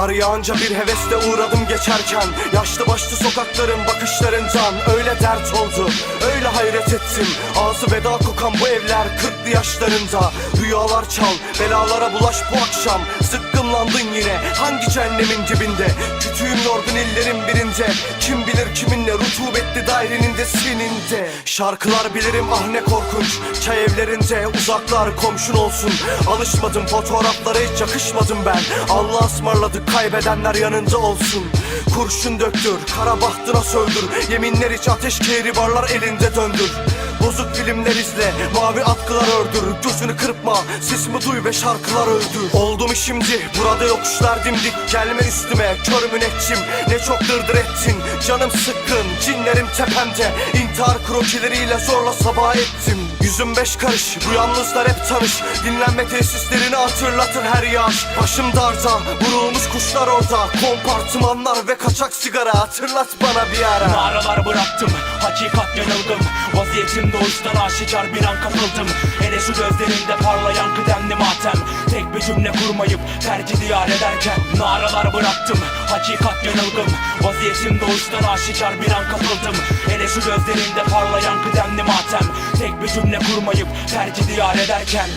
Kar yağınca bir hevesle uğradım geçerken. Yaşlı başlı sokakların bakışlarından Öyle dert oldu, öyle hayret ettim. Ağzı veda kokan bu evler kırklı yaşlarında. Rüyalar çal, belalara bulaş bu akşam. Zıkkımlandın yine hangi cehennemin dibinde? Kütüğüm yorgun illerin birinde. Kim bilir kiminle rutubetli dairenin de senin de Şarkılar bilirim ah ne korkunç. Çay evlerinde uzaklar komşun olsun. Alışmadım fotoğraflara hiç yakışmadım ben. Allah ısmarladık kaybedenler yanında olsun. Kurşun döktür, kara bahtına söndür. Yeminler iç ateş kehribarlar elinde döndür Bozuk filmler izle, mavi atkılar ördür. Gözünü kırpma, sesimi duy ve şarkılar öldür. Oldu mu şimdi, burada yokuşlar dimdik. Gelme üstüme, kör müneccim Ne çok dırdır ettin, canım sıkkın. Cinlerim tepemde, intihar krokileriyle zorla sabah ettim. Yüzüm beş karış, bu yalnızlar hep tanış. Dinlenme tesislerini hatırlatır her yağış Başım darda, vurulmuş kuşlar orada. Kompartımanlar ve kaçak sigara. Hatırlat bana bir ara. Naralar bıraktım, hakikat yanıldım. Vaziyetim doğuştan aşikar bir an kapıldım. Hele şu gözlerinde parlayan kıdemli matem. Tek bir cümle kurmayıp terk diyar ederken Naralar bıraktım, hakikat yanıldım Vaziyetim doğuştan aşikar bir an kapıldım. Hele şu gözlerinde parlayan kıdemli matem. Tek bir cümle kurmayıp terk diyar ederken.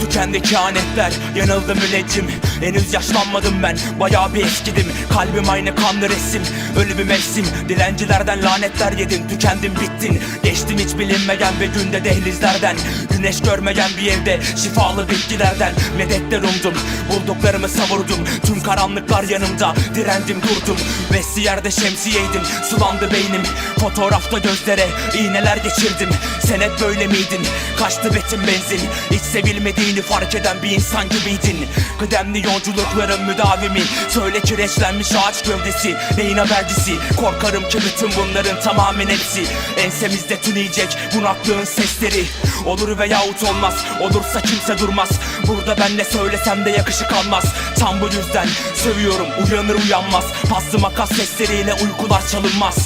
Tükendi kehanetler yanıldım müneccim Henüz yaşlanmadım ben bayağı bir eskidim. Kalbim aynı kanlı resim ölü bir mevsim Dilencilerden lanetler yedin tükendim bittin. Geçtim hiç bilinmeyen ve günde dehlizlerden. Güneş görmeyen bir evde şifalı bitkilerden. Medetler umdum bulduklarımı savurdum. Tüm karanlıklar yanımda direndim durdum. Vestiyerde şemsiyeydim sulandı beynim. Fotoğrafta gözlere iğneler geçirdim. Sen hep böyle miydin? Kaçtı betim benzin. Hiç sevilmediğini fark eden bir insan gibiydin. Kıdemli yolculukların müdavimi. Söyle kireçlenmiş ağaç gövdesi Neyin habercisi? Korkarım ki bütün bunların tamamen hepsi. Ensemizde tüneyecek bunaklığın sesleri. Olur veyahut olmaz Olursa kimse durmaz. Burada ben ne söylesem de yakışık almaz. Tam bu yüzden sövüyorum uyanır uyanmaz. Paslı makas sesleriyle uykular çalınmaz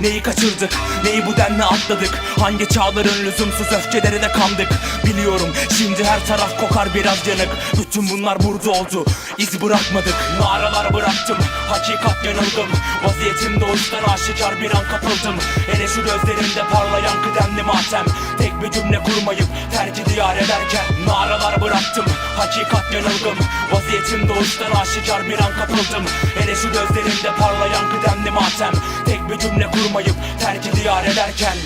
Neyi kaçırdık, neyi bu denli atladık? Hangi çağların lüzumsuz öfkelerine kandık? Biliyorum şimdi her taraf kokar biraz yanık. Bütün bunlar burada oldu, iz bırakmadık. Naralar bıraktım, hakikat yanıldım. Vaziyetim doğuştan aşikar bir an kapıldım. Hele şu gözlerinde parlayan kıdemli matem. Tek bir cümle kurmayıp terk diyar ederken Naralar bıraktım, hakikat yanıldım Vaziyetim doğuştan aşikar bir an kapıldım Hele şu gözlerinde parlayan kıdemli matem. Tek bir cümle kurmayıp terk diyar ederken